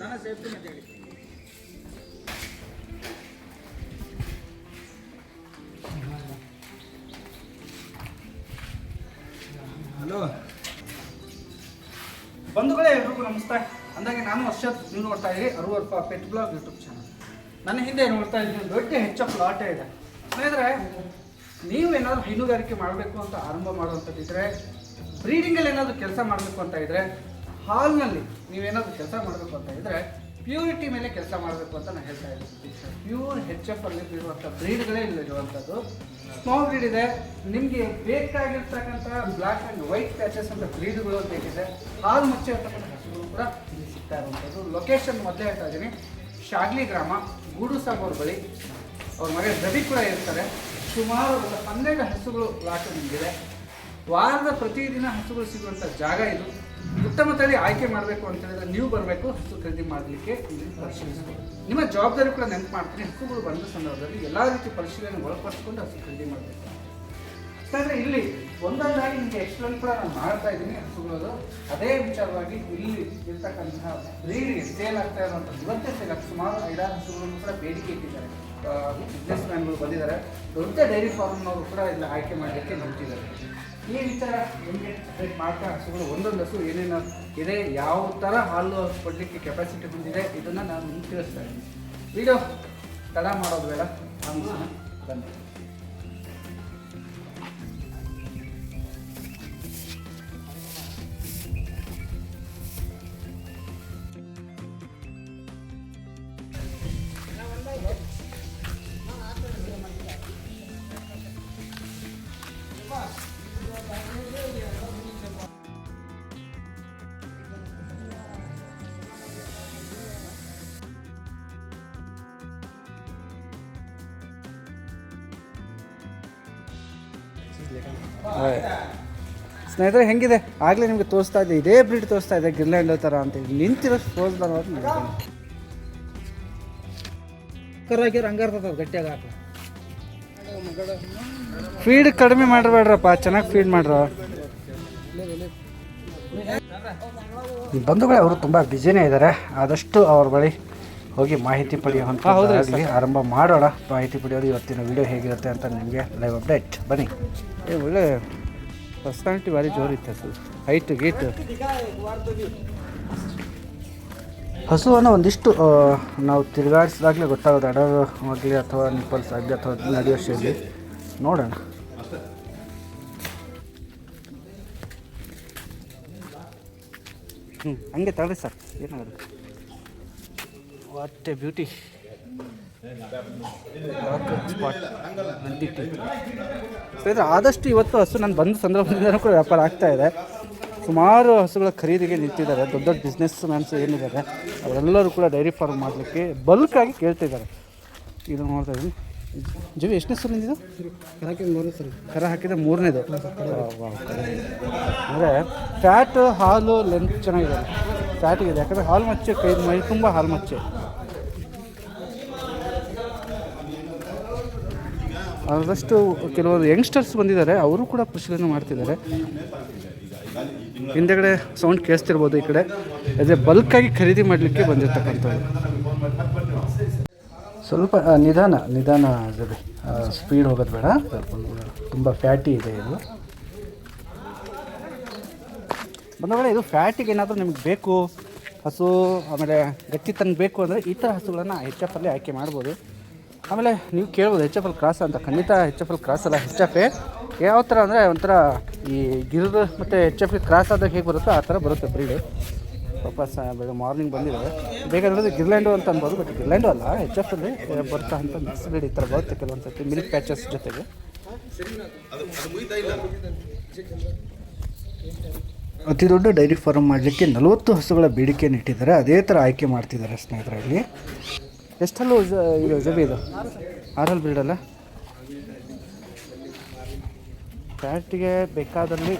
ನನ್ನ ಸೇಫ್ಟಿ ಮತ್ತೆ ಹೇಳಿ. ಹಲೋ. ಬಂಧುಗಳೇ ಎಲ್ರಿಗೂ ನಮಸ್ತೆ. ಅಂದಾಗೆ ನಾನು ವರ್ಷ ನೀವು ನೋಡ್ತಾ ಇದ್ದೀರಿ ಅರುವರ್ಪ ಪೆಟ್ ಬ್ಲಾಗ್ ಯೂಟ್ಯೂಬ್ ಚಾನಲ್. ನನ್ನ ಹಿಂದೆ ನೋಡ್ತಾ ಇದ್ದೀನಿ ದೊಡ್ಡ ಹೆಚ್ಚು ಪ್ಲಾಟೇ ಇದೆ. ಅಂದರೆ ನೀವು ಏನಾದರೂ ಹೈನುಗಾರಿಕೆ ಮಾಡಬೇಕು ಅಂತ ಆರಂಭ ಮಾಡುವಂಥದ್ದಿದ್ರೆ ಬ್ರೀಡಿಂಗಲ್ಲಿ ಏನಾದರೂ ಕೆಲಸ ಮಾಡಬೇಕು ಅಂತ ಇದ್ದರೆ ಹಾಲ್ನಲ್ಲಿ ನೀವೇನಾದರೂ ಕೆಲಸ ಮಾಡಬೇಕು ಅಂತ ಇದ್ದರೆ ಪ್ಯೂರಿಟಿ ಮೇಲೆ ಕೆಲಸ ಮಾಡಬೇಕು ಅಂತ ನಾನು ಹೇಳ್ತಾ ಇದ್ದೀನಿ ಪ್ಯೂರ್ ಹೆಚ್ ಎಫ್ ಅಲ್ಲಿ ಇರುವಂಥ ಬ್ರೀಡ್ಗಳೇ ಇಲ್ಲಿರುವಂಥದ್ದು ಸ್ಮಾಲ್ ಬ್ರೀಡ್ ಇದೆ. ನಿಮಗೆ ಬೇಕಾಗಿರ್ತಕ್ಕಂಥ ಬ್ಲ್ಯಾಕ್ ಆ್ಯಂಡ್ ವೈಟ್ ಪ್ಯಾಚಸ್ ಅಂತ ಬ್ರೀಡ್ಗಳು ಬೇಕಿದೆ ಹಾಲು ಮುಚ್ಚೆ ಇರ್ತಕ್ಕಂಥ ಹಸುಗಳು ಕೂಡ ಇಲ್ಲಿ ಸಿಗ್ತಾ ಇರುವಂಥದ್ದು ಲೊಕೇಶನ್ ಮೊದಲೇ ಹೇಳ್ತಾ ಇದ್ದೀನಿ. ಶಾಗ್ಲಿ ಗ್ರಾಮ, ಗೂಡು ಸಾಬ್ ಅವ್ರ ಬಳಿ. ಅವ್ರ ಮನೆ ರವಿ ಕೂಡ ಇರ್ತಾರೆ. ಸುಮಾರು ಹನ್ನೆರಡು ಹಸುಗಳು ಲಾಟ್ ನಿಮಗಿದೆ. ವಾರದ ಪ್ರತಿದಿನ ಹಸುಗಳು ಸಿಗುವಂಥ ಜಾಗ ಇದು. ಉತ್ತಮ ತಳಿ ಆಯ್ಕೆ ಮಾಡಬೇಕು ಅಂತ ಹೇಳಿದ್ರೆ ನೀವು ಬರಬೇಕು, ಹಸು ಖರೀದಿ ಮಾಡಲಿಕ್ಕೆ ಇಲ್ಲಿ ಪರಿಶೀಲಿಸಬೇಕು. ನಿಮ್ಮ ಜವಾಬ್ದಾರಿ ಕೂಡ ನೆನಪು ಮಾಡ್ತೀನಿ. ಹಸುಗಳು ಬಂದ ಸಂದರ್ಭದಲ್ಲಿ ಎಲ್ಲ ರೀತಿ ಪರಿಶೀಲನೆ ಒಳಪಡಿಸ್ಕೊಂಡು ಹಸು ಖರೀದಿ ಮಾಡಬೇಕು. ಯಾಕಂದ್ರೆ ಇಲ್ಲಿ ಒಂದೊಂದಾಗಿ ನಿಮಗೆ ಎಕ್ಸ್ಪ್ಲೇನ್ ಕೂಡ ನಾನು ಮಾಡ್ತಾ ಇದ್ದೀನಿ. ಹಸುಗಳದು ಅದೇ ವಿಚಾರವಾಗಿ ಇಲ್ಲಿ ಇರ್ತಕ್ಕಂತಹ ಬ್ರೀಡ್ಗೆ ಸೇಲ್ ಆಗ್ತಾ ಇರುವಂಥ ಇವತ್ತೇ ಸೇಲ್ ಸುಮಾರು ಐದಾರು ಹಸುಗಳನ್ನು ಕೂಡ ಬೇಡಿಕೆ ಇಟ್ಟಿದ್ದಾರೆ. ಬಿಸ್ನೆಸ್ ಮ್ಯಾನ್ಗಳು ಬಂದಿದ್ದಾರೆ. ದೊಡ್ಡ ಡೈರಿ ಫಾರ್ಮ್ನವರು ಕೂಡ ಇಲ್ಲಿ ಆಯ್ಕೆ ಮಾಡಲಿಕ್ಕೆ ನಿಂತಿದ್ದಾರೆ ಈ ವಿಚಾರ ಅಪ್ಡೇಟ್ ಮಾಡ್ತಾ ಹಸುಗಳು? ಒಂದೊಂದು ಹಸು ಏನೇನು ಇದೆ, ಯಾವ ಥರ ಹಾಲು ಕೊಡಲಿಕ್ಕೆ ಕೆಪಾಸಿಟಿ ಬಂದಿದೆ, ಇದನ್ನು ನಾನು ನಿಮ್ಗೆ ತಿಳಿಸ್ತಾ ಇದ್ದೀನಿ. ವಿಡಿಯೋ ತಡ ಮಾಡೋದು ಬೇಡ. ನಾನು ಬನ್ನಿ ಸ್ನೇಹಿತರೆ ಹೆಂಗಿದೆ? ಆಗಲೇ ನಿಮಗೆ ತೋರಿಸ್ತಾ ಇದೆ ಇದೇ ಬ್ರೀಡ್ ತೋರಿಸ್ತಾ ಇದೆ ಗಿರ್ಲ್ಯಾಂಡ್ ಥರ ಅಂತ. ನಿಂತಿರೋ ಫೋಸ್ ಬರೋದು ಕರಾಕಿರ ಹಂಗಾರ್ತದ ಗಟ್ಟಿಯಾಗ ಹಾಕ ಫೀಡ್ ಕಡಿಮೆ ಮಾಡಬೇಡ್ರಪ್ಪ. ಚೆನ್ನಾಗಿ ಫೀಡ್ ಮಾಡ್ರ. ಬಂಧುಗಳೇ ಅವರು ತುಂಬ ಬ್ಯುಸಿನೇ ಇದ್ದಾರೆ ಆದಷ್ಟು ಅವ್ರ ಬಳಿ ಹೋಗಿ ಮಾಹಿತಿ ಪಡೆಯುವಂಥ ಆಗಲಿ ಆರಂಭ ಮಾಡೋಣ. ಮಾಹಿತಿ ಪಡೆಯೋದು ಇವತ್ತಿನ ವಿಡಿಯೋ ಹೇಗಿರುತ್ತೆ ಅಂತ ನಿಮಗೆ ಲೈವ್ ಅಪ್ಡೇಟ್ ಬನ್ನಿ. ಒಳ್ಳೆ ಪರ್ಸನಾಲಿಟಿ ಭಾರಿ ಜೋರಿತ್ತು ಹಸು. ಹೈಟ್ ಗೀಟ್ ಹಸುವನ್ನು ಒಂದಿಷ್ಟು ನಾವು ತಿರುಗಾಡಿಸಿದಾಗಲೇ ಗೊತ್ತಾಗೋದು ಅಡರ್ ಆಗಲಿ ಅಥವಾ ನಿಪ್ಪಲ್ಸ್ ಆಗಲಿ ಅಥವಾ ನಡೆಯೋ ಶೈಲಿ. ನೋಡೋಣ. ಹ್ಞೂ ಹಂಗೆ ತಗೊಳ್ಳಿ ಸರ್. ಏನಾಗುತ್ತೆ ವಾಟ್ ಎ ಬ್ಯೂಟಿ ಸ್ನೇಹಿತರೆ, ಆದಷ್ಟು ಇವತ್ತು ಹಸು ನಾನು ಬಂದ ಸಂದರ್ಭದಿಂದ ಕೂಡ ವ್ಯಾಪಾರ ಆಗ್ತಾ ಇದೆ. ಸುಮಾರು ಹಸುಗಳ ಖರೀದಿಗೆ ನಿಂತಿದ್ದಾರೆ. ದೊಡ್ಡ ದೊಡ್ಡ ಬಿಸ್ನೆಸ್ ಮ್ಯಾನ್ಸ್ ಏನಿದ್ದಾರೆ, ಅವರೆಲ್ಲರೂ ಕೂಡ ಡೈರಿ ಫಾರ್ಮ್ ಮಾಡಲಿಕ್ಕೆ ಬಲ್ಕಾಗಿ ಕೇಳ್ತಿದ್ದಾರೆ. ಇದು ನೋಡ್ತಾ ಇದ್ದೀನಿ ಜೀವಿ, ಎಷ್ಟನೇ ಸರ್ ಇದು ಹಾಕಿದ ಮೂರನೇ ಕರ. ಮೂರನೇದು ಅಂದರೆ ಫ್ಯಾಟ್ ಹಾಲು ಲೆಂತ್ ಚೆನ್ನಾಗಿದೆ. ಫ್ಯಾಟ್ ಇದೆ. ಯಾಕಂದರೆ ಹಾಲು ಮಚ್ಚೆ, ಕೈ, ಮೈ ತುಂಬ ಹಾಲು ಮಚ್ಚೆ. ಆದಷ್ಟು ಕೆಲವರು ಯಂಗ್ಸ್ಟರ್ಸ್ ಬಂದಿದ್ದಾರೆ ಅವರು ಕೂಡ ಪರಿಶೀಲನೆ ಮಾಡ್ತಿದ್ದಾರೆ. ಹಿಂದೆಗಡೆ ಸೌಂಡ್ ಕೇಳಿಸ್ತಿರ್ಬೋದು ಈ ಕಡೆ. ಅದೇ ಬಲ್ಕಾಗಿ ಖರೀದಿ ಮಾಡಲಿಕ್ಕೆ ಬಂದಿರ್ತಕ್ಕಂಥದ್ದು ಸ್ವಲ್ಪ ನಿಧಾನ ನಿಧಾನ ಜೊತೆ ಸ್ಪೀಡ್ ಹೋಗೋದು ಬೇಡ. ತುಂಬ ಫ್ಯಾಟಿ ಇದೆ ಇದು. ಬಂದವಳೆ ಇದು ಫ್ಯಾಟಿಗೆ ಏನಾದರೂ ನಿಮ್ಗೆ ಬೇಕು ಹಸು ಆಮೇಲೆ ಗಟ್ಟಿತನ ಬೇಕು ಅಂದರೆ ಈ ಥರ ಹಸುಗಳನ್ನು ಎಚ್ ಆಯ್ಕೆ ಮಾಡ್ಬೋದು. ಆಮೇಲೆ ನೀವು ಕೇಳ್ಬೋದು ಎಚ್ ಎಫ್ ಎಲ್ ಕ್ರಾಸ್ ಅಂತ. ಖಂಡಿತ ಎಚ್ ಎಫ್ ಎಲ್ ಕ್ರಾಸ್ ಅಲ್ಲ ಎಚ್ ಎಫ್ ಎ ಯಾವ ಥರ ಅಂದರೆ ಒಂಥರ ಈ ಗಿರ್ದು ಮತ್ತು ಎಚ್ ಎಫ್ ಕ್ರಾಸ್ ಆದಾಗ ಹೇಗೆ ಬರುತ್ತೋ ಆ ಥರ ಬರುತ್ತೆ ಬ್ರೀಡು ಪಾಪ ಸ ಬೆಳಗ್ಗೆ ಮಾರ್ನಿಂಗ್ ಬಂದಿದ್ದಾರೆ ಬೇಗ ನೋಡಿದ್ರೆ ಗಿರ್ಲ್ಯಾಂಡು ಅಂತ ಅನ್ಬೋದು ಬಟ್ ಗಿರ್ಲ್ಯಾಂಡು ಅಲ್ಲ ಎಚ್ ಎಫ್ ಅಲ್ಲಿ ಬರ್ತಾ ಅಂತ ಮಿಕ್ಸ್ ಬ್ರೀಡ್ ಈ ಥರ ಬರುತ್ತೆ ಕೆಲವೊಂದು ಸರ್ತಿ ಮಿಲ್ಕ್ ಪ್ಯಾಚಸ್ ಜೊತೆಗೆ. ಅತಿ ದೊಡ್ಡ ಡೈರಿ ಫಾರ್ಮ್ ಮಾಡಲಿಕ್ಕೆ ನಲವತ್ತು ಹಸುಗಳ ಬೇಡಿಕೆಯನ್ನು ಇಟ್ಟಿದ್ದಾರೆ. ಅದೇ ಥರ ಆಯ್ಕೆ ಮಾಡ್ತಿದ್ದಾರೆ ಸ್ನೇಹಿತರಲ್ಲಿ. ಎಷ್ಟಲ್ಲೂ ಇದು ಜಬಿ ಇದು? ಆರಲ್ ಬ್ರೀಡಲ್ಲ ಫ್ಯಾಟಿಗೆ ಬೇಕಾದಲ್ಲಿ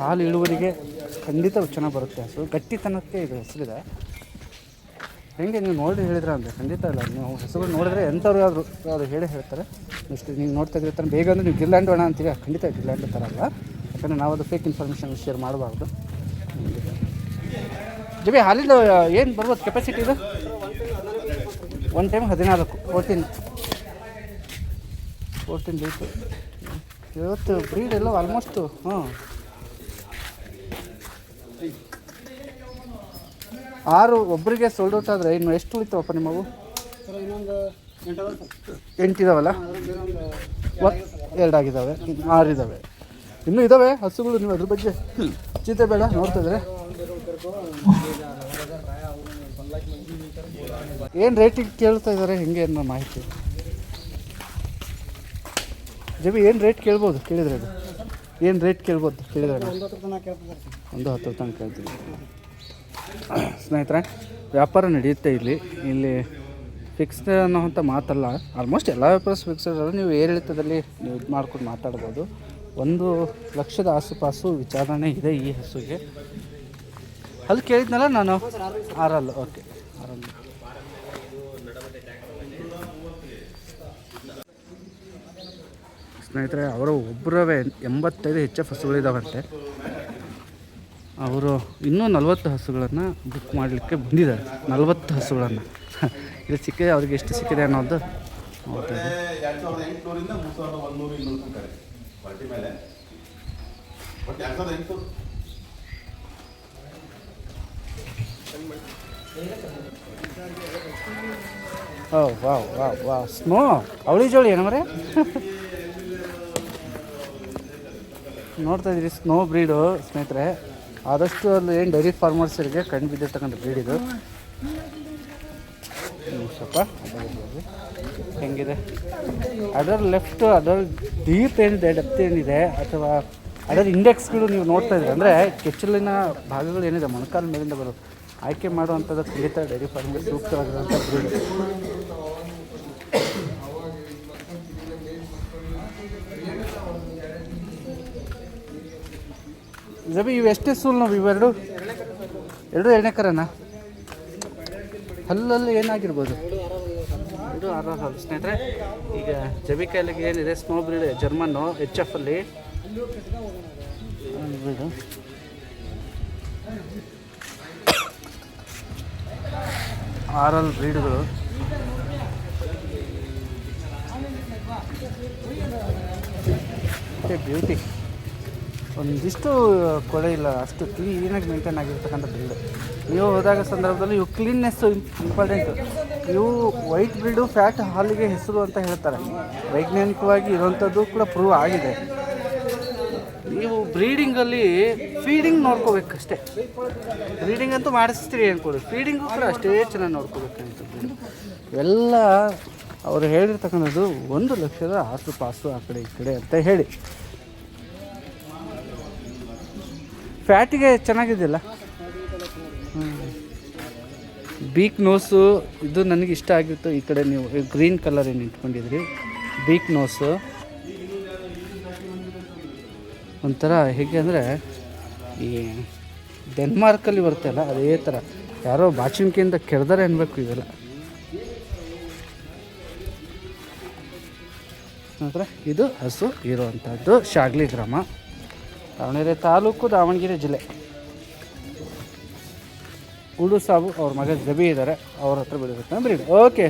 ಹಾಲು ಇಳುವರಿಗೆ ಖಂಡಿತ ಚೆನ್ನಾಗಿ ಬರುತ್ತೆ. ಹಸು ಗಟ್ಟಿತನಕ್ಕೆ ಇದು ಹೆಸರಿದೆ. ಹೆಂಗೆ ನೀವು ನೋಡಿ ಹೇಳಿದ್ರೆ ಅಂದರೆ ಖಂಡಿತ ಇಲ್ಲ ನೀವು ಹಸುಗಳು ನೋಡಿದ್ರೆ ಎಂಥವ್ರು ಆದರೂ ಅದು ಹೇಳೇ ಹೇಳ್ತಾರೆ. ಇಷ್ಟು ನೀವು ನೋಡ್ತಾ ಇದ್ರೆ ಬೇಗ ಅಂದರೆ ನೀವು ಗಿರ್ಲ್ಯಾಂಡ್ ಬೇಡ ಅಂತೀವಿ. ಖಂಡಿತ ಗಿರ್ಲ್ಯಾಂಡ್ ಥರ ಅಲ್ಲ. ಯಾಕಂದರೆ ನಾವು ಅದು ಫೇಕ್ ಇನ್ಫಾರ್ಮೇಷನ್ ಶೇರ್ ಮಾಡಬಾರ್ದು. ಜಬಿ, ಹಾಲಿಂದ ಏನು ಬರ್ಬೋದು ಕೆಪಾಸಿಟಿ ಇದು? ಒನ್ ಟೈಮ್ ಹದಿನಾಲ್ಕು ಫೋರ್ಟೀನ್ ಫೋರ್ಟೀನ್ ಡೇಸ್ ಇವತ್ತು ಬ್ರೀಡ್ ಎಲ್ಲ ಆಲ್ಮೋಸ್ಟು ಹ್ಞೂ. ಆರು ಒಬ್ಬರಿಗೆ ಸೋಲ್ಡ್ ಔಟ್ ಆದರೆ ಇನ್ನು ಎಷ್ಟು ಉಳಿತಾವಪ್ಪ ನಿಮ್ಮವು? ಎಂಟಿದಾವಲ್ಲ ಎರಡಾಗಿದ್ದಾವೆ ಆರು ಇದ್ದಾವೆ ಇನ್ನೂ ಇದ್ದಾವೆ ಹಸುಗಳು ನೀವು ಅದ್ರ ಬಗ್ಗೆ ಚಿಂತೆ ಬೇಡ ನೋಡ್ತಿದ್ರೆ ಏನು ರೇಟಿಗೆ ಕೇಳ್ತಾ ಇದ್ದಾರೆ ಹೆಂಗೆ ಅನ್ನೋ ಮಾಹಿತಿ? ಜಬಿ ಏನು ರೇಟ್ ಕೇಳ್ಬೋದು? ಕೇಳಿದ್ರೆ ಅದು. ಏನು ರೇಟ್ ಕೇಳ್ಬೋದು? ಕೇಳಿದ್ರೆ ಒಂದು ಹತ್ತು ತನಕ ಕೇಳ್ತೀವಿ ಸ್ನೇಹಿತರೆ, ವ್ಯಾಪಾರ ನಡೆಯುತ್ತೆ ಇಲ್ಲಿ. ಇಲ್ಲಿ ಫಿಕ್ಸ್ಡ್ ಅನ್ನೋವಂಥ ಮಾತಲ್ಲ. ಆಲ್ಮೋಸ್ಟ್ ಎಲ್ಲ ವ್ಯಾಪಾರ ಫಿಕ್ಸ್ಡ್ ಅಲ್ಲ ನೀವು ಏರಿಳಿತದಲ್ಲಿ ನೀವು ಇದು ಮಾಡ್ಕೊಂಡು ಮಾತಾಡ್ಬೋದು. ಒಂದು ಲಕ್ಷದ ಆಸುಪಾಸು ವಿಚಾರಣೆ ಇದೆ ಈ ಹಸುಗೆ ಅಲ್ಲಿ ಕೇಳಿದ್ನಲ್ಲ ನಾನು? ಆರಲ್ಲ. ಓಕೆ ಆರಲ್ಲ. ಸ್ನೇಹಿತರೆ, ಅವರು ಒಬ್ಬರವೇ ಎಂಬತ್ತೈದು ಹೆಚ್ಚು ಹಸುಗಳಿದಾವಂತೆ. ಅವರು ಇನ್ನೂ ನಲವತ್ತು ಹಸುಗಳನ್ನು ಬುಕ್ ಮಾಡಲಿಕ್ಕೆ ಬಂದಿದ್ದಾರೆ. ನಲವತ್ತು ಹಸುಗಳನ್ನು. ಇಲ್ಲಿ ಸಿಕ್ಕಿದೆ, ಅವ್ರಿಗೆ ಎಷ್ಟು ಸಿಕ್ಕಿದೆ ಅನ್ನೋದು ಓ, ವಾವ್ ವಾವ್ ವಾ ಸ್ನೋ, ಅವಳಿ ಜೋಳಿ ಏನಮ್ರೆ ನೋಡ್ತಾ ಇದ್ದೀರಿ ಸ್ನೋ ಬ್ರೀಡು ಸ್ನೇಹಿತರೆ. ಆದಷ್ಟು ಅಲ್ಲಿ ಏನು ಡೈರಿ ಫಾರ್ಮರ್ಸರಿಗೆ ಕಣ್ಣು ಬಿದ್ದಿರ್ತಕ್ಕಂಥ ಬ್ರೀಡ್ ಇದು. ಸ್ವಲ್ಪ ಹೆಂಗಿದೆ? ಅದರ ಲೆಫ್ಟ್ ಅದರ ಡೀಪ್ ಏನಿದೆ ಡೆಪ್ತ್ ಏನಿದೆ, ಅಥವಾ ಅದರ ಇಂಡೆಕ್ಸ್ಗಳು ನೀವು ನೋಡ್ತಾ ಇದ್ದೀರಿ? ಅಂದರೆ ಕೆಚ್ಚಲಿನ ಭಾಗಗಳು ಏನಿದೆ, ಮೊಣಕಾಲ ಮೇಲಿಂದ ಬರೋದು. ಆಯ್ಕೆ ಮಾಡುವಂಥದ್ದು ಖಂಡಿತ ಡೈರಿ ಫಾರ್ಮಿಗೆ ಸೂಕ್ತವಾಗಿರುವಂಥ ಬ್ರೀಡ್ ಜಬಿ ಇವು ಎಷ್ಟೇ ಸೂಲ್ ನಾವು ಇವೆರಡು ಎರಡು. ಎರಡನೇ ಕರನ? ಹಲ್ಲಲ್ಲಿ ಏನಾಗಿರ್ಬೋದು? ಇದು ಆರಾಮ ಹಲ್ಲು ಸ್ನೇಹಿತರೆ ಈಗ ಜಬಿ ಕಾಯಿಲೆಗೆ ಏನಿದೆ? Snow breed German H F ಅಲ್ಲಿ. ಆರಲ್ ಬ್ರೀಡ್ಗಳು. ಬ್ಯೂಟಿ ಒಂದಿಷ್ಟು ಕೊಳೆ ಇಲ್ಲ, ಅಷ್ಟು ಕ್ಲೀನಾಗಿ ಮೇಂಟೈನ್ ಆಗಿರ್ತಕ್ಕಂಥ ಬ್ರೀಡು ನೀವು ಹೋದಾಗ ಸಂದರ್ಭದಲ್ಲಿ ಇವು ಕ್ಲೀನ್ನೆಸ್ಸು ಇಂಪಾರ್ಟೆಂಟು ಇವು ವೈಟ್ ಬ್ರೀಡು ಫ್ಯಾಟ್ ಹಾಲಿಗೆ ಹೆಸರು ಅಂತ ಹೇಳ್ತಾರೆ. ವೈಜ್ಞಾನಿಕವಾಗಿ ಇರುವಂಥದ್ದು ಕೂಡ ಪ್ರೂವ್ ಆಗಿದೆ. ನೀವು ಬ್ರೀಡಿಂಗಲ್ಲಿ ಫೀಡಿಂಗ್ ನೋಡ್ಕೋಬೇಕಷ್ಟೇ. ಬ್ರೀಡಿಂಗ್ ಅಂತೂ ಮಾಡಿಸ್ತೀರಿ ಅಂದ್ಕೊಡಿ ಫೀಡಿಂಗು ಕೂಡ ಅಷ್ಟೇ ಚೆನ್ನಾಗಿ ನೋಡ್ಕೋಬೇಕು ಎಲ್ಲ ಅವರು ಹೇಳಿರ್ತಕ್ಕಂಥದ್ದು ಒಂದು ಲಕ್ಷದ ಆಸು ಪಾಸು ಆ ಕಡೆ ಈ ಕಡೆ ಅಂತ ಹೇಳಿ. ಫ್ಯಾಟಿಗೆ ಚೆನ್ನಾಗಿದೆಯಲ್ಲ ಬೀಕ್ ನೋಸು, ಇದು ನನಗೆ ಇಷ್ಟ ಆಗಿತ್ತು. ಈ ಕಡೆ ನೀವು ಗ್ರೀನ್ ಕಲರ್ ಏನು ಇಟ್ಕೊಂಡಿದ್ರಿ? Beak nose. ಒಂಥರ ಹೇಗೆ ಅಂದರೆ, ಈ ಡೆನ್ಮಾರ್ಕಲ್ಲಿ ಬರುತ್ತಲ್ಲ ಅದೇ ಥರ. ಯಾರೋ ಬಾಚುಣಿಕೆಯಿಂದ ಕೆಡ್ದಾರೆ ಅನ್ಬೇಕು ಇವೆಲ್ಲ. ನಂತರ ಇದು ಹಸು ಇರುವಂಥದ್ದು, ಶಾಗ್ಲಿ ಗ್ರಾಮ. ದಾವಣಗೆರೆ ತಾಲೂಕು, ದಾವಣಗೆರೆ ಜಿಲ್ಲೆ. ಗುಡು ಸಾಬು ಅವ್ರ ಮಗ ಜಬಿ ಇದ್ದಾರೆ ಅವ್ರ ಹತ್ರ ಬಿಡಿರುತ್ತೆ ಬಿಡಿ ಓಕೆ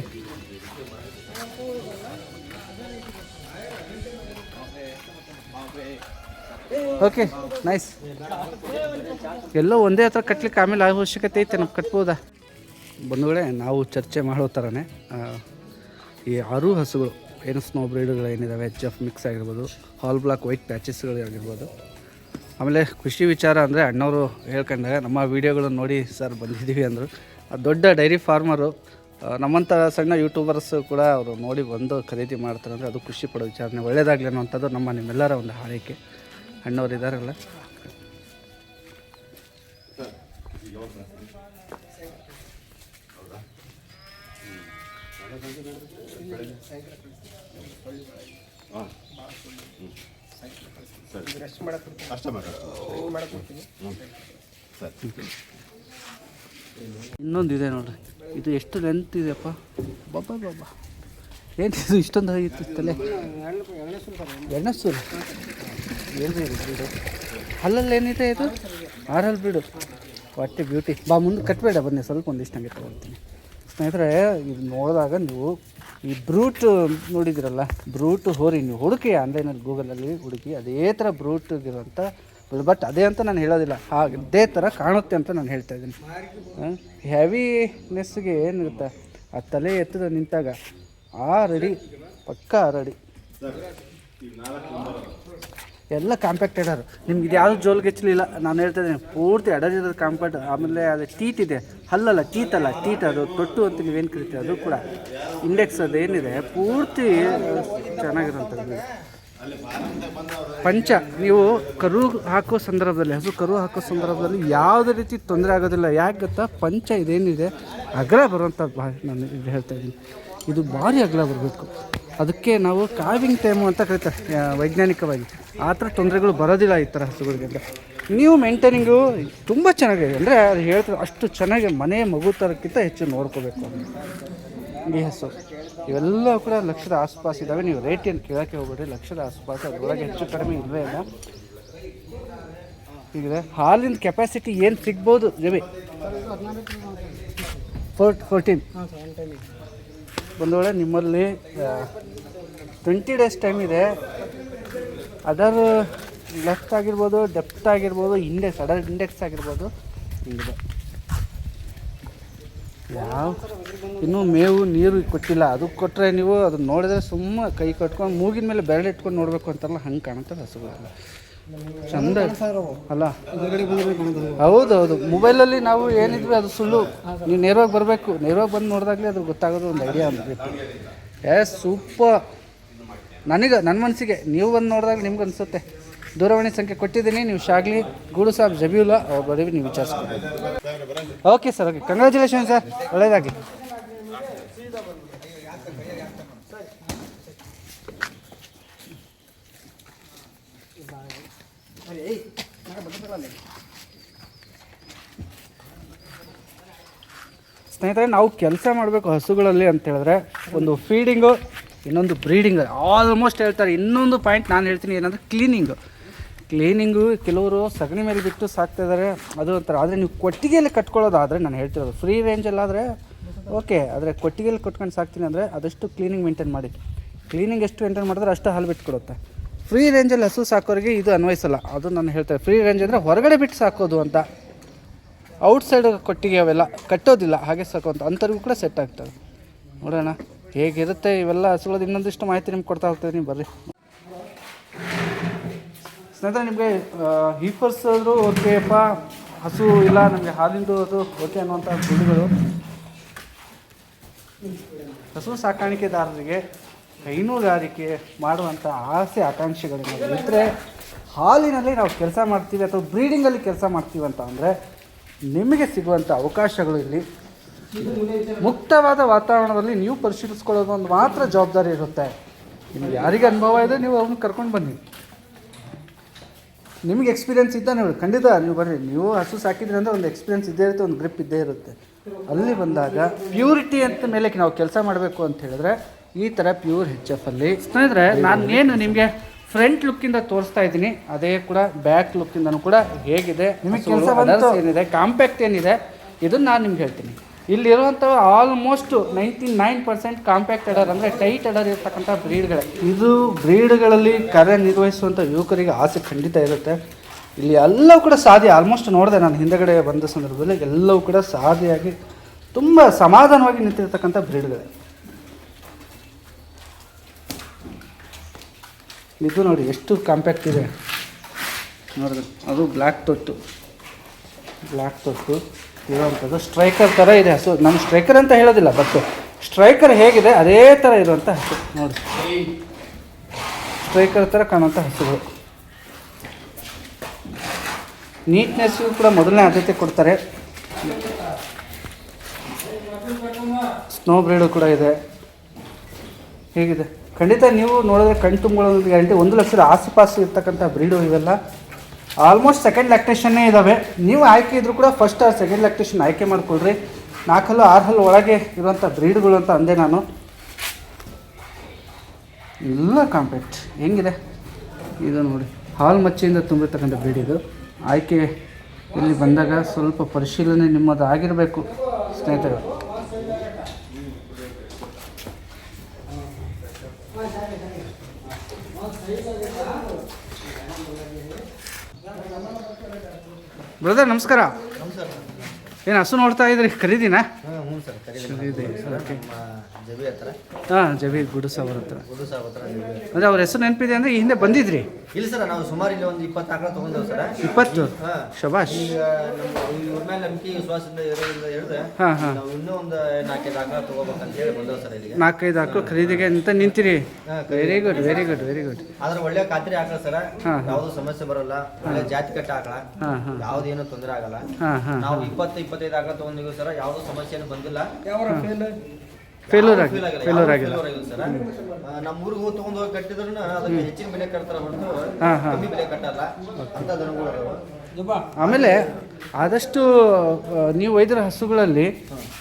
ಓಕೆ ನೈಸ್ ಎಲ್ಲೋ ಒಂದೇ ಹತ್ರ ಕಟ್ಲಿಕ್ಕೆ ಆಮೇಲೆ ಅವಶ್ಯಕತೆ ಐತೆ ನಾವು ಕಟ್ಬೋದಾ? ಬಂಧುಗಳೇ, ನಾವು ಚರ್ಚೆ ಮಾಡೋ ಥರನೇ ಈ ಆರು ಹಸುಗಳು, ಏನು ಸ್ನೋ ಬ್ರೀಡ್ಗಳು ಏನಿದ್ದಾವೆ ಎಚ್ ಮಿಕ್ಸ್ ಆಗಿರ್ಬೋದು ಹಾಲ್ ಬ್ಲಾಕ್ ವೈಟ್ ಪ್ಯಾಚಸ್ಗಳು ಆಗಿರ್ಬೋದು ಆಮೇಲೆ ಖುಷಿ ವಿಚಾರ ಅಂದರೆ ಅಣ್ಣವರು ಹೇಳ್ಕೊಂಡಾಗ ನಮ್ಮ ವೀಡಿಯೋಗಳನ್ನು ನೋಡಿ ಸರ್ ಬಂದಿದ್ದೀವಿ ಅಂದರು. ದೊಡ್ಡ ಡೈರಿ ಫಾರ್ಮರು ನಮ್ಮಂಥ ಸಣ್ಣ ಯೂಟ್ಯೂಬರ್ಸ್ ಕೂಡ ಅವರು ನೋಡಿ ಬಂದು ಖರೀದಿ ಮಾಡ್ತಾರೆ ಅಂದರೆ ಅದು ಖುಷಿ ಪಡೋ ವಿಚಾರನೆ. ಒಳ್ಳೆಯದಾಗಲಿ ಅನ್ನೋಂಥದ್ದು ನಮ್ಮ ನಿಮ್ಮೆಲ್ಲರ ಒಂದು ಹಾರೈಕೆ. ಅಣ್ಣವ್ರು ಇದ್ದಾರಲ್ಲ ಅಷ್ಟೇ ಮಾತಾಡ್ತೀನಿ. ಸರಿ. ಇನ್ನೊಂದು ಇದೆ ನೋಡ್ರಿ. ಇದು ಎಷ್ಟು ಲೆಂತ್ ಇದೆಯಪ್ಪ? ಬಾಬಾ ಬಾಬಾ. ಇದು ಇಷ್ಟೊಂದು ಆಗಿತ್ತು ತಲೆ? ಎಣ್ಣಸೂರು ಎರಡನೇ ಸಲ ಸರ್. ಎಣ್ಣೆ ಸೂರು ಏನು ಇದು ಹಲ್ಲಲ್ಲಿ ಏನಿದೆ ಇದು? ಆರಲ್ಲಿ ಬಿಡು. ಹೊಟ್ಟೆ ಬ್ಯೂಟಿ ಬಾ ಮುಂದೆ ಕಟ್ಟಬೇಡ ಬನ್ನಿ. ಸ್ವಲ್ಪ ಒಂದಿಷ್ಟು ಹಂಗೆ ತೊಗೊಳ್ತೀನಿ. ಸ್ನೇಹಿತರೆ ಇದು ನೋಡಿದಾಗ ನೀವು ಈ ಬ್ರೂಟ್ ನೋಡಿದಿರಲ್ಲ, ಬ್ರೂಟ್ ಹೋರಿ, ನೀವು ಹುಡುಕಿ ಆನ್ಲೈನಲ್ಲಿ ಗೂಗಲಲ್ಲಿ ಹುಡುಕಿ ಅದೇ ಥರ ಬ್ರೂಟ್ಗಿರುವಂಥ ಬಟ್ ಅದೇ ಅಂತ ನಾನು ಹೇಳೋದಿಲ್ಲ, ಹಾಗೆ ಅದೇ ಥರ ಕಾಣುತ್ತೆ ಅಂತ ನಾನು ಹೇಳ್ತಾ ಇದ್ದೀನಿ. ಹೆವಿನೆಸ್ಗೆ ಏನಿರುತ್ತೆ? ಆ ತಲೆ ಎತ್ತದ ನಿಂತಾಗ ಆ ರೆಡಿ, ಪಕ್ಕಾ ರೆಡಿ. ಎಲ್ಲ ಕಾಂಪ್ಯಾಕ್ಟ್ ಎಡರ್ ನಿಮ್ಗೆ ಇದು ಯಾವುದು ಜೋಲ್ ಗೆಚ್ಚಲಿಲ್ಲ ನಾನು ಹೇಳ್ತಾ ಇದ್ದೀನಿ, ಪೂರ್ತಿ ಎಡರಿರೋದು ಕಾಂಪ್ಯಾಕ್ಟ್ ಆಮೇಲೆ ಅದು ಟೀಟ್ ಇದೆ. ಹಲ್ಲಲ್ಲ ಟೀತ್ ಅಲ್ಲ ಟೀಟ್ ಅದು. ತೊಟ್ಟು ಅಂತ ನೀವೇನು ಕರಿತೀವಿ ಅದು ಕೂಡ. ಇಂಡೆಕ್ಸ್ ಅದು ಏನಿದೆ, ಪೂರ್ತಿ ಚೆನ್ನಾಗಿರೋಂಥದ್ದು ಪಂಚ, ನೀವು ಕರು ಹಾಕೋ ಸಂದರ್ಭದಲ್ಲಿ, ಹಸು ಕರು ಹಾಕೋ ಸಂದರ್ಭದಲ್ಲಿ ಯಾವುದೇ ರೀತಿ ತೊಂದರೆ ಆಗೋದಿಲ್ಲ. ಯಾಕೆ ಗೊತ್ತಾ? ಪಂಚ ಇದೇನಿದೆ, ಅಗ್ರ ಬರುವಂಥ ಬಾ ನಾನು ಇದು ಹೇಳ್ತಾ ಇದ್ದೀನಿ. ಇದು ಭಾರಿ ಅಗಲ ಬರಬೇಕು. ಅದಕ್ಕೆ ನಾವು ಕಾವಿಂಗ್ ಟೈಮು ಅಂತ ಕರಿತಾರೆ ವೈಜ್ಞಾನಿಕವಾಗಿ. ಆ ಥರ ತೊಂದರೆಗಳು ಬರೋದಿಲ್ಲ ಈ ಥರ ಹಸುಗಳಿಗೆ ಅಂತ ನೀವು ಮೇಂಟೈನಿಂಗು ತುಂಬ ಚೆನ್ನಾಗಿದೆ. ಅಂದರೆ ಅದು ಹೇಳ್ತಾರೆ ಅಷ್ಟು ಚೆನ್ನಾಗಿ ಮನೆ ಮಗು ಥರಕ್ಕಿಂತ ಹೆಚ್ಚು ನೋಡ್ಕೋಬೇಕು ಈ ಹಸು, ಇವೆಲ್ಲ ಕೂಡ ಲಕ್ಷದ ಆಸ್ಪಾಸ್ ಇದ್ದಾವೆ. ನೀವು ರೇಟ್ ಏನು ಕೇಳೋಕ್ಕೆ ಹೋಗ್ಬೇಡಿ ಲಕ್ಷದ ಆಸ್ಪಾಸ್, ಅದರೊಳಗೆ ಹೆಚ್ಚು ಕಡಿಮೆ ಇಲ್ಲವೇ ಇಲ್ಲ. ಈಗ ಹಾಲಿನ ಕೆಪಾಸಿಟಿ ಏನು ಸಿಗ್ಬೋದು? Ravi fort, fourteen. ಒಂದು ವೇಳೆ ನಿಮ್ಮಲ್ಲಿ ಟ್ವೆಂಟಿ ಡೇಸ್ ಟೈಮ್ ಇದೆ. ಅದರ್ ಲೆಫ್ಟ್ ಆಗಿರ್ಬೋದು ಡೆಪ್ತ್ ಆಗಿರ್ಬೋದು ಇಂಡೆಕ್ಸ್ ಅದರ್ ಇಂಡೆಕ್ಸ್ ಆಗಿರ್ಬೋದು. ಹಿಂಗಿದೆ. ಯಾವ? ಇನ್ನೂ ಮೇವು, ನೀರು ಕೊಟ್ಟಿಲ್ಲ. ಅದು ಕೊಟ್ಟರೆ ನೀವು ಅದನ್ನ ನೋಡಿದ್ರೆ ಸುಮ್ಮ ಕೈ ಕಟ್ಕೊಂಡು ಮೂಗಿನ ಮೇಲೆ ಬೆರಳು ಇಟ್ಕೊಂಡು ನೋಡಬೇಕು ಅಂತಾರಲ್ಲ, ಹಂಗೆ ಕಾಣುತ್ತೆ ಹಸುಗಳೆಲ್ಲ ಚಂದ. ಅಲ್ಲ. ಹೌದು ಹೌದು ಮೊಬೈಲಲ್ಲಿ ನಾವು ಏನಿದ್ವಿ, ಅದು ಸುಳ್ಳು. ನೀವು ನೇರವಾಗಿ ಬರಬೇಕು. ನೇರವಾಗಿ ಬಂದು ನೋಡಿದಾಗಲೇ ಅದು ಗೊತ್ತಾಗೋದು ಒಂದು ಐಡಿಯಾ ಆಗಬೇಕು ಏ ಸೂಪರ್ ನನಗೆ ನನ್ನ ಮನಸ್ಸಿಗೆ ನೀವು ಬಂದು ನೋಡಿದಾಗ ನಿಮ್ಗೆ ಅನಿಸುತ್ತೆ. ದೂರವಾಣಿ ಸಂಖ್ಯೆ ಕೊಟ್ಟಿದ್ದೀನಿ, ನೀವು ಶಾಗ್ಲಿ, ಗೂಡು ಸಾಬ್ ಜಬೀಲ ಬರೀ ನೀವು ವಿಚಾರಿಸ್ಕೊಬೋದು. Okay sir okay congratulation sir ಒಳ್ಳೆಯದಾಗಲಿ ಸ್ನೇಹಿತರೆ, ನಾವು ಕೆಲಸ ಮಾಡಬೇಕು ಹಸುಗಳಲ್ಲಿ ಅಂತ ಹೇಳಿದ್ರೆ, ಒಂದು ಫೀಡಿಂಗು ಇನ್ನೊಂದು ಬ್ರೀಡಿಂಗ್ ಆಲ್ಮೋಸ್ಟ್ ಹೇಳ್ತಾರೆ. ಇನ್ನೊಂದು ಪಾಯಿಂಟ್ ನಾನು ಹೇಳ್ತೀನಿ ಏನಂದರೆ ಕ್ಲೀನಿಂಗು ಕ್ಲೀನಿಂಗು ಕೆಲವರು ಸಗಣಿ ಮೇಲೆ ಬಿಟ್ಟು ಸಾಕ್ತಾ ಇದ್ದಾರೆ ಅದು ಒಂಥರ. ಆದರೆ ನೀವು ಕೊಟ್ಟಿಗೆಯಲ್ಲಿ ಕಟ್ಕೊಳ್ಳೋದಾದರೆ ನಾನು ಹೇಳ್ತಿರೋದು. ಫ್ರೀ ರೇಂಜಲ್ಲಾದರೆ ಓಕೆ ಆದರೆ ಕೊಟ್ಟಿಗೆಯಲ್ಲಿ ಕಟ್ಕೊಂಡು ಸಾಕ್ತೀನಿ ಅಂದರೆ ಅದಷ್ಟು ಕ್ಲೀನಿಂಗ್ ಮೇಂಟೈನ್ ಮಾಡಿ. ಕ್ಲೀನಿಂಗ್ ಎಷ್ಟು ಮೇಂಟೈನ್ ಮಾಡಿದ್ರೆ ಅಷ್ಟು ಹಾಲು ಬಿಟ್ಕೊಡುತ್ತೆ. ಫ್ರೀ ರೇಂಜಲ್ಲಿ ಹಸು ಸಾಕೋರಿಗೆ ಇದು ಅನ್ವಯಿಸಲ್ಲ ಅದು ನಾನು ಹೇಳ್ತೇನೆ. ಫ್ರೀ ರೇಂಜ್ ಅಂದರೆ ಹೊರಗಡೆ ಬಿಟ್ಟು ಸಾಕೋದು ಅಂತ. ಔಟ್ಸೈಡ್ ಕೊಟ್ಟಿಗೆ ಅವೆಲ್ಲ ಕಟ್ಟೋದಿಲ್ಲ. ಹಾಗೆ ಸಾಕುವಂತ. ಅಂಥವ್ರಿಗೂ ಕೂಡ ಸೆಟ್ ಆಗ್ತದೆ. ನೋಡೋಣ. ಹೇಗಿರುತ್ತೆ? ಇವೆಲ್ಲ ಹಸುಗಳದ್ದು ಇನ್ನೊಂದಿಷ್ಟು ಮಾಹಿತಿ ನಿಮ್ಗೆ ಕೊಡ್ತಾ ಹೋಗ್ತೀನಿ. ಬರ್ರಿ. ಸ್ನೇಹಿತರೆ, ನಿಮಗೆ ಹೀಫರ್ಸ್ ಆದರೂ ಓಕೆಪ್ಪ ಹಸು ಇಲ್ಲ, ನಮಗೆ ಹಾಲಿಂದು ಅದು ಓಕೆ ಅನ್ನುವಂಥ ಗುಡಿಗಳು ಹಸು ಸಾಕಾಣಿಕೆದಾರರಿಗೆ ಹೈನುಗಾರಿಕೆ ಮಾಡುವಂಥ ಆಸೆ ಆಕಾಂಕ್ಷೆಗಳೇನಾದರೂ ಇದ್ದರೆ ಹಾಲಿನಲ್ಲಿ ನಾವು ಕೆಲಸ ಮಾಡ್ತೀವಿ ಅಥವಾ ಬ್ರೀಡಿಂಗಲ್ಲಿ ಕೆಲಸ ಮಾಡ್ತೀವಿ ಅಂತ ಅಂದರೆ ನಿಮಗೆ ಸಿಗುವಂಥ ಅವಕಾಶಗಳು ಇಲ್ಲಿ ಮುಕ್ತವಾದ ವಾತಾವರಣದಲ್ಲಿ ನೀವು ಪರಿಶೀಲಿಸ್ಕೊಳ್ಳೋದು ಒಂದು ಮಾತ್ರ ಜವಾಬ್ದಾರಿ ಇರುತ್ತೆ. ನಿಮ್ಗೆ ಯಾರಿಗೆ ಅನುಭವ ಇದೆ ನೀವು ಅವ್ರನ್ನ ಕರ್ಕೊಂಡು ಬನ್ನಿ. ನಿಮಗೆ ಎಕ್ಸ್ಪೀರಿಯನ್ಸ್ ಇದ್ದ ನೋಡಿ ಖಂಡಿತ ನೀವು ಬರ್ರಿ. ನೀವು ಹಸು ಸಾಕಿದ್ರೆ ಅಂದರೆ ಒಂದು ಎಕ್ಸ್ಪೀರಿಯನ್ಸ್ ಇದ್ದೇ ಇರುತ್ತೆ ಒಂದು ಗ್ರಿಪ್ ಇದ್ದೇ ಇರುತ್ತೆ. ಅಲ್ಲಿ ಬಂದಾಗ ಪ್ಯೂರಿಟಿ ಅಂತ ಮೇಲೆ ನಾವು ಕೆಲಸ ಮಾಡಬೇಕು ಅಂತ ಹೇಳಿದ್ರೆ ಈ ಥರ ಪ್ಯೂರ್ ಹೆಚ್ ಎಫ್ ಅಲ್ಲಿ ಸ್ನೇಹಿತರೆ ನಾನು ಏನು ನಿಮಗೆ ಫ್ರಂಟ್ ಲುಕ್ಕಿಂದ ತೋರಿಸ್ತಾ ಇದ್ದೀನಿ. ಅದೇ ಕೂಡ ಬ್ಯಾಕ್ ಲುಕ್ಕಿಂದನೂ ಕೂಡ ಹೇಗಿದೆ. ನಿಮಗೆ ಕೆಲಸ ಏನಿದೆ ಕಾಂಪ್ಯಾಕ್ಟ್ ಏನಿದೆ ಇದನ್ನು ನಾನು ನಿಮ್ಗೆ ಹೇಳ್ತೀನಿ. ಇಲ್ಲಿರುವಂಥ almost ninety nine percent compact udder ಅಂದರೆ ಟೈಟ್ ಎಡರ್ ಇರ್ತಕ್ಕಂಥ ಬ್ರೀಡ್ಗಳೇ ಇದು ಬ್ರೀಡ್ಗಳಲ್ಲಿ ಕಾರ್ಯನಿರ್ವಹಿಸುವಂಥ ಯುವಕರಿಗೆ ಆಸೆ ಖಂಡಿತ ಇರುತ್ತೆ. ಇಲ್ಲಿ ಎಲ್ಲವೂ ಕೂಡ ಸಾಧ್ಯ ಆಲ್ಮೋಸ್ಟ್ ನೋಡಿದೆ ನಾನು ಹಿಂದಗಡೆ ಬಂದ ಸಂದರ್ಭದಲ್ಲಿ ಎಲ್ಲವೂ ಕೂಡ ಸಾಧಿಯಾಗಿ ತುಂಬ ಸಮಾಧಾನವಾಗಿ ನಿಂತಿರ್ತಕ್ಕಂಥ ಬ್ರೀಡ್ಗಳೇ ಇದು ನೋಡಿ ಎಷ್ಟು ಕಾಂಪ್ಯಾಕ್ಟ್ ಇದೆ. ನೋಡಿದ್ರೆ ಅದು ಬ್ಲ್ಯಾಕ್ ತೊಟ್ಟು ಬ್ಲ್ಯಾಕ್ ತೊಟ್ಟು ಇರುವಂಥದ್ದು. ಸ್ಟ್ರೈಕರ್ ಥರ ಇದೆ ಹಸು. ನಮ್ಮ ಸ್ಟ್ರೈಕರ್ ಅಂತ ಹೇಳೋದಿಲ್ಲ ಬಟ್ ಸ್ಟ್ರೈಕರ್ ಹೇಗಿದೆ, ಅದೇ ಥರ ಇರುವಂಥ ಹಸು. ನೋಡಿ. ಸ್ಟ್ರೈಕರ್ ಥರ ಕಾಣುವಂಥ ಹಸುಗಳು. ನೀಟ್ನೆಸ್ಗೂ ಕೂಡ ಮೊದಲನೇ ಆದ್ಯತೆ ಕೊಡ್ತಾರೆ. ಸ್ನೋ ಬ್ರೀಡು ಕೂಡ ಇದೆ. ಹೇಗಿದೆ? ಖಂಡಿತ ನೀವು ನೋಡಿದ್ರೆ ಕಣ್ ತುಂಬಿಕೊಳ್ಳೋದು ಗ್ಯಾರಂಟಿ ಒಂದು ಲಕ್ಷದ ಆಸುಪಾಸು ಇರ್ತಕ್ಕಂಥ ಬ್ರೀಡು ಇವೆಲ್ಲ. ಆಲ್ಮೋಸ್ಟ್ ಸೆಕೆಂಡ್ ಲ್ಯಾಕ್ಟೇಷನ್ನೇ ಇದ್ದಾವೆ ನೀವು ಆಯ್ಕೆ ಇದ್ರೂ ಕೂಡ ಫಸ್ಟ್ ಆರ್ ಸೆಕೆಂಡ್ ಲ್ಯಾಕ್ಟೇಷನ್ ಆಯ್ಕೆ ಮಾಡ್ಕೊಳ್ರಿ. ನಾಲ್ಕಲ್ಲು ಆರು ಹಲ್ಲು ಒಳಗೆ ಇರುವಂಥ ಬ್ರೀಡ್ಗಳು ಅಂತ ಅಂದೆ ನಾನು. ಎಲ್ಲ ಕಾಂಪ್ಯಾಕ್ಟ್ ಹೆಂಗಿದೆ? ಇದು ನೋಡಿ. ಹಾಲು ಮಚ್ಚೆಯಿಂದ ತುಂಬಿರ್ತಕ್ಕಂಥ ಬ್ರೀಡ್ ಇದು. ಆಯ್ಕೆ ಇಲ್ಲಿ ಬಂದಾಗ ಸ್ವಲ್ಪ ಪರಿಶೀಲನೆ ನಿಮ್ಮದು ಆಗಿರಬೇಕು ಸ್ನೇಹಿತರೆ. ಬ್ರದರ್ ನಮಸ್ಕಾರ. ಏನು ಹಸು ನೋಡ್ತಾ ಇದ್ರಿ? ಖರೀದಿನಾ ಹ್ಞೂ ಸರ್ ಖರೀದಿ ಓಕೆ. ಜಬಿ ಹತ್ರ? ಹಾಂ ಜಬೀರ್ ಗುಡು ಅವ್ರ ಹತ್ರ. ಗುಡು ಸಾಬ್ ಹತ್ರ ಹತ್ರ. ಅವ್ರ ಹೆಸರು ನೆನಪಿದೆ ಅಂದರೆ ಈ ಹಿಂದೆ ಬಂದಿದ್ರಿ. ಇಲ್ಲ ಸರ್ ನಾವು ಸುಮಾರು ಇಲ್ಲಿ ಒಂದು ಇಪ್ಪತ್ತು ಆಕಳ ತೊಗೊಂಡೇವು ಸರ್. ಇಪ್ಪತ್ತು? ಹಾಂ. ಶಬಾಷ್. ಈಗ ನಮ್ಮ ಇವ್ರ ಮೇಲೆ ನಂಬಿಕೆ ವಿಶ್ವಾಸದಿಂದ ಇರೋದ್ರಿಂದ ಹೇಳಿದ್ರೆ ಹಾಂ ಹಾಂ. ನಾವು ಇನ್ನೂ ಒಂದು ನಾಲ್ಕೈದು ಆಕಳ ತೊಗೋಬೇಕಂತ ಹೇಳಿ ಬಂದೇವು ಸರ್ ಇಲ್ಲಿಗೆ. ನಾಲ್ಕೈದು ಹಾಕು ಖರೀದಿಗೆ ಅಂತ ನಿಂತಿರಿ. ಹಾಂ very good very good very good ಆದ್ರೆ ಒಳ್ಳೆ ಖಾತ್ರಿ ಆಕಳ ಸರ್. ಹಾಂ. ಸಮಸ್ಯೆ ಬರಲ್ಲ. ಒಳ್ಳೆ ಜಾತಿ ಕಟ್ಟ ಆಕಳ. ಯಾವುದೇನು ತೊಂದರೆ ಆಗಲ್ಲ. ನಾವು ಇಪ್ಪತ್ತು ಇಪ್ಪತ್ತೈದು ಆಕಳ ತೊಗೊಂಡಿವಿ ಸರ್. ಯಾವುದು ಸಮಸ್ಯೆನೂ ಬಂದಿಲ್ಲ. ಫೇಲ್ಯೂರ್ ಆಗಿ ಫೇಲ್ಯೂರ್ ಯಾವ್ದು ಆಗಿಲ್ಲ. failure ಆಗಿಲ್ಲ ಸರ್ ಆ, ನಮ್ಮ ಊರಿಗೆ ಹೋಗಿ ತೊಗೊಂಡು ಹೋಗಿ ಕಟ್ಟಿದ್ರು ಅದಕ್ಕೆ ಹೆಚ್ಚಿನ ಬೆಲೆ ಕಟ್ತಾರೆ ಹೊರತು ಹಾಂ, ಹಾಂ. ಕಮ್ಮಿ ಬೆಲೆ ಕಟ್ಟಲ್ಲ. ಅಂತ ದನಗಳು. ಆಮೇಲೆ ಆದಷ್ಟು ನೀವು ಒಯ್ದಿರೋ ಹಸುಗಳಲ್ಲಿ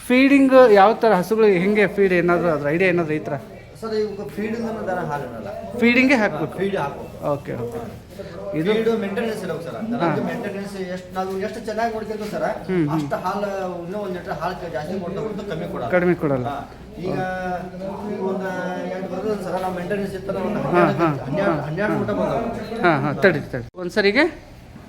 ಫೀಡಿಂಗ್ ಯಾವ ಥರ ಹಸುಗಳಿಗೆ ಹೆಂಗೆ ಫೀಡ್ ಏನಾದರೂ ಅದ್ರ ಐಡಿಯಾ ಏನಾದರೂ ಈ ಥರ ಸರ್ ಇವಾಗ ಫೀಡ್ ದನ ಹಾಲಿನಲ್ಲ. ಫೀಡಿಂಗೇ ಹಾಕಬೇಕು. ಫೀಡ್ ಹಾಕು ಓಕೆ ಓಕೆ ಇದು ಮೇಂಟೆನೆನ್ಸ್ ಇಲ್ಲ ಸರ್ ದನದ ಮೇಂಟೆನೆನ್ಸ್ ಎಷ್ಟು ನಾವು ಎಷ್ಟು ಚೆನ್ನಾಗಿ ನೋಡ್ಕೊಂತೀವಿ ಸರ್ ಅಷ್ಟು ಹಾಲು ಇನ್ನೂ ಒಂದು ಲೀಟರ್ ಹಾಲು ಜಾಸ್ತಿ ಕೊಡ್ತಾ ಕಮ್ಮಿ ಕೊಡಲ್ಲ. ಕಡಿಮೆ ಕೊಡಲ್ಲ. ಈಗ ಒಂದು ಎರಡು ಬರ್ತದೆ ಸರ್ ನಾವು ಮೇಂಟೆನೆನ್ಸ್ ಇತ್ತಲ್ಲ ಒಂದು ಹನ್ನೆರಡು ಹನ್ನೆರಡು ಊಟ ಬಂದವು. ಹಾಂ ಹಾಂ. ತಡಿ ತಡಿ. ಒಂದು ಸರಿಗೆ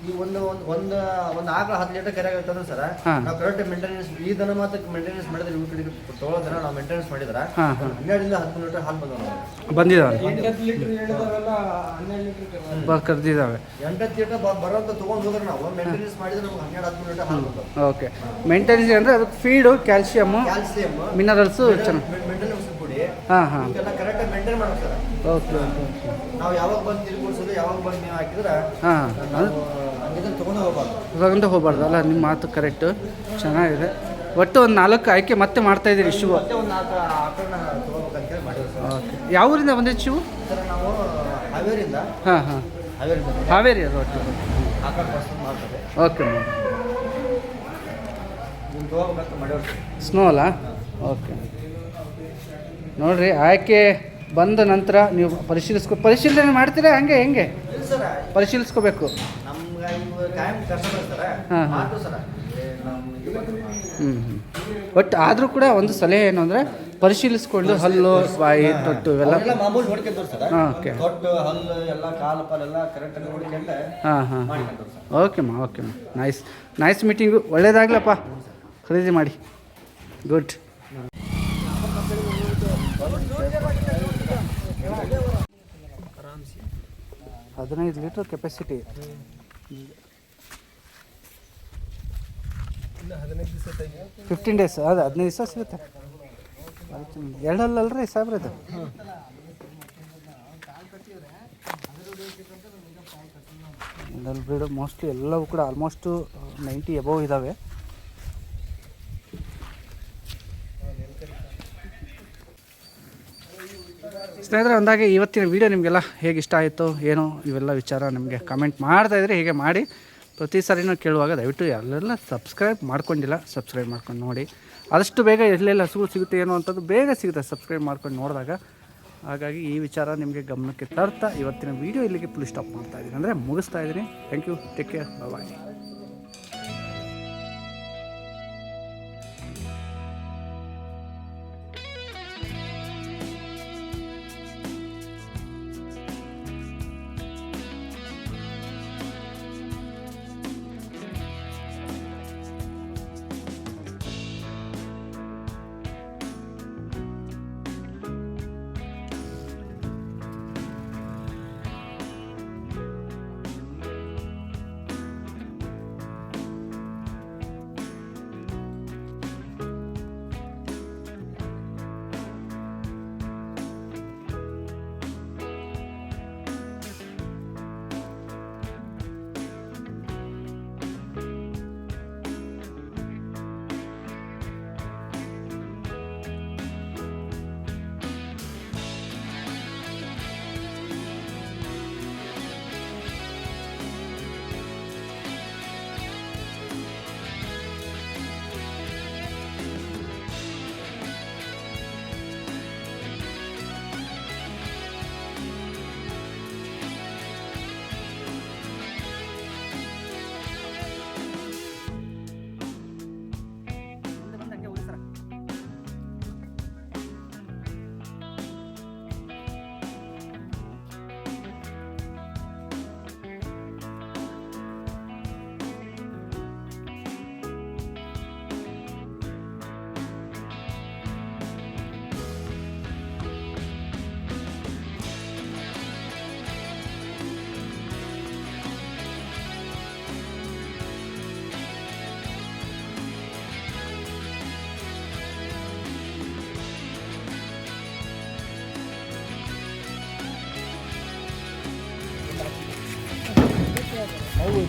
ಈ ಒಂದು ಒಂದು ಒಂದು ಒಂದು ಆಕಳ ಹತ್ತು ಲೀಟರ್ ಕೆರೆ ಆಗತ್ತಂದ್ರೆ ಸರ್. ನಾವು ಕರೆಕ್ಟ್ ಮೇಂಟೆನೆನ್ಸ್ ಈ ದನ ಮಾತ್ರ ಮೇಂಟೆನೆನ್ಸ್ ಮಾಡಿದ್ರೆ ಇವ್ ಕಡೆ ತೊಗೊಳೋ ದನ ನಾವು ಮೇಂಟೆನೆನ್ಸ್ ಮಾಡಿದ್ರೆ ಹನ್ನೆರಡರಿಂದ ಹತ್ತು ಲೀಟರ್ ಹಾಲು ಬಂದವ ಬಂದಿದ್ದಾವೆ ಕರೆದಿದ್ದಾವೆ ಎಂಟತ್ತು ಲೀಟರ್ ಬರೋಂತ ತೊಗೊಂಡು ಹೋದ್ರೆ ನಾವು. ಮೇಂಟೆನೆನ್ಸ್ ಮಾಡಿದ್ರೆ ನಮ್ಗೆ ಹನ್ನೆರಡು ಹತ್ತು ಲೀಟರ್ ಹಾಲು ಬಂದವು. ಓಕೆ. ಮೇಂಟೆನೆನ್ಸ್ ಅಂದ್ರೆ ಅದಕ್ಕೆ ಫೀಡು ಕ್ಯಾಲ್ಸಿಯಮ್ ಕ್ಯಾಲ್ಸಿಯಮ್ ಮಿನರಲ್ಸು ಚೆನ್ನಾಗಿ ಮೇಂಟೆನೆನ್ಸ್ ಕೊಡಿ ಹಾಂ ಹಾಂ. ಕರೆಕ್ಟಾಗಿ ಮೇಂಟೈನ್ ಮಾಡ್ಬೇಕು ಸರ್. Okay okay okay. ನಾವು ಯಾವಾಗ ಬಂದು ತಿರುಗಿಸೋದು ಯಾವಾಗ ಬಂದು ನೀವು ಹಾಕಿದ್ರೆ ಹಾಂ. ತೊಗೊಂಡು ಹೋಗ್ಬಾರ್ದು. ಅಲ್ಲ ನಿಮ್ಮ ಮಾತು ಕರೆಕ್ಟು ಚೆನ್ನಾಗಿದೆ. ಒಟ್ಟು ಒಂದು ನಾಲ್ಕು ಆಯ್ಕೆ ಮತ್ತೆ ಮಾಡ್ತಾ ಇದ್ದೀರಿ ಶಿವ. ಯಾವ ಊರಿಂದ ಬಂದಿದ್ದು ಶಿವು? ಹಾಂ ಹಾಂ. ಹಾವೇರಿ ಅದು ಒಟ್ಟು ಮಾಡ್ತಾರೆ ಓಕೆ ಸ್ನೋ ಅಲ್ಲ? ಓಕೆ. ನೋಡಿರಿ ಆಯ್ಕೆ ಬಂದ ನಂತರ ನೀವು ಪರಿಶೀಲಿಸ್ಕೊ ಪರಿಶೀಲನೆ ಮಾಡ್ತೀರಾ? ಹಂಗೆ ಹೆಂಗೆ? ಪರಿಶೀಲಿಸ್ಕೋಬೇಕು. ಬಟ್ ಆದರೂ ಕೂಡ ಒಂದು ಸಲಹೆ ಏನು ಅಂದರೆ ಪರಿಶೀಲಿಸ್ಕೊಂಡು ಹಲ್ಲು ಬಾಯಿ ತೊಟ್ಟು ಇವೆಲ್ಲ. ಮಾಮೂಲಿ ನೋಡ್ಕೊಂಡ್ರು ಸರ್ ಹಾಂ ಓಕೆ. ತೊಟ್ಟು ಹಲ್ಲು ಎಲ್ಲ ಕಾಲು ಪಾಲೆಲ್ಲ ಕರೆಕ್ಟಾಗಿ ನೋಡ್ಕೊಂಡೆ ಹಾಂ ಹಾಂ ಓಕೆ ಮಾ ಓಕೆ ಮಾ. ನೈಸ್ ನೈಸ್ ಮೀಟಿಂಗು ಒಳ್ಳೇದಾಗ್ಲಪ್ಪ. ಖರೀದಿ ಮಾಡಿ. ಗುಡ್ ಹದಿನೈದು ಲೀಟ್ರ್ ಕೆಪಾಸಿಟಿ ಫಿಫ್ಟೀನ್ ಡೇಸ್ ಅದು ಹದಿನೈದು ದಿವಸ ಸಿಗುತ್ತೆ. ಎರಡಲ್ಲಲ್ರಿ ಸಾಬ್ರಿ ಇದರಲ್ಲಿ ಬ್ರೀಡು ಮೋಸ್ಟ್ಲಿ ಎಲ್ಲವೂ ಕೂಡ ಆಲ್ಮೋಸ್ಟು ನೈಂಟಿ ಎಬೋವ್ ಇದ್ದಾವೆ ಸ್ನೇಹಿತರೆ, ಅಂದಾಗೆ ಇವತ್ತಿನ ವಿಡಿಯೋ ನಿಮಗೆಲ್ಲ ಹೇಗೆ ಇಷ್ಟ ಆಯಿತು, ಏನು, ಇವೆಲ್ಲ ವಿಚಾರ ನಿಮಗೆ ಕಮೆಂಟ್ ಮಾಡ್ತಾ ಇದ್ರೆ ಹೀಗೆ ಮಾಡಿ. ಪ್ರತಿ ಸಾರಿನೂ ಕೇಳುವಾಗ ದಯವಿಟ್ಟು ಎಲ್ಲೆಲ್ಲ ಸಬ್ಸ್ಕ್ರೈಬ್ ಮಾಡ್ಕೊಂಡಿಲ್ಲ ಸಬ್ಸ್ಕ್ರೈಬ್ ಮಾಡ್ಕೊಂಡು ನೋಡಿ. ಆದಷ್ಟು ಬೇಗ ಎಲ್ಲೆಲ್ಲ ಹಸುಗಳು ಸಿಗುತ್ತೆ, ಏನೋ ಅಂಥದ್ದು ಬೇಗ ಸಿಗುತ್ತೆ ಸಬ್ಸ್ಕ್ರೈಬ್ ಮಾಡ್ಕೊಂಡು ನೋಡಿದಾಗ. ಹಾಗಾಗಿ ಈ ವಿಚಾರ ನಿಮಗೆ ಗಮನಕ್ಕೆ ತರ್ತಾ ಇವತ್ತಿನ ವೀಡಿಯೋ ಇಲ್ಲಿಗೆ ಫುಲ್ ಸ್ಟಾಪ್ ಮಾಡ್ತಾ ಇದ್ದೀನಿ. ಅಂದರೆ ಮುಗಿಸ್ತಾ ಇದ್ದೀನಿ. Thank you take care bye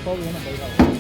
ಪೌ ಏನೋ ಬೈದಾವ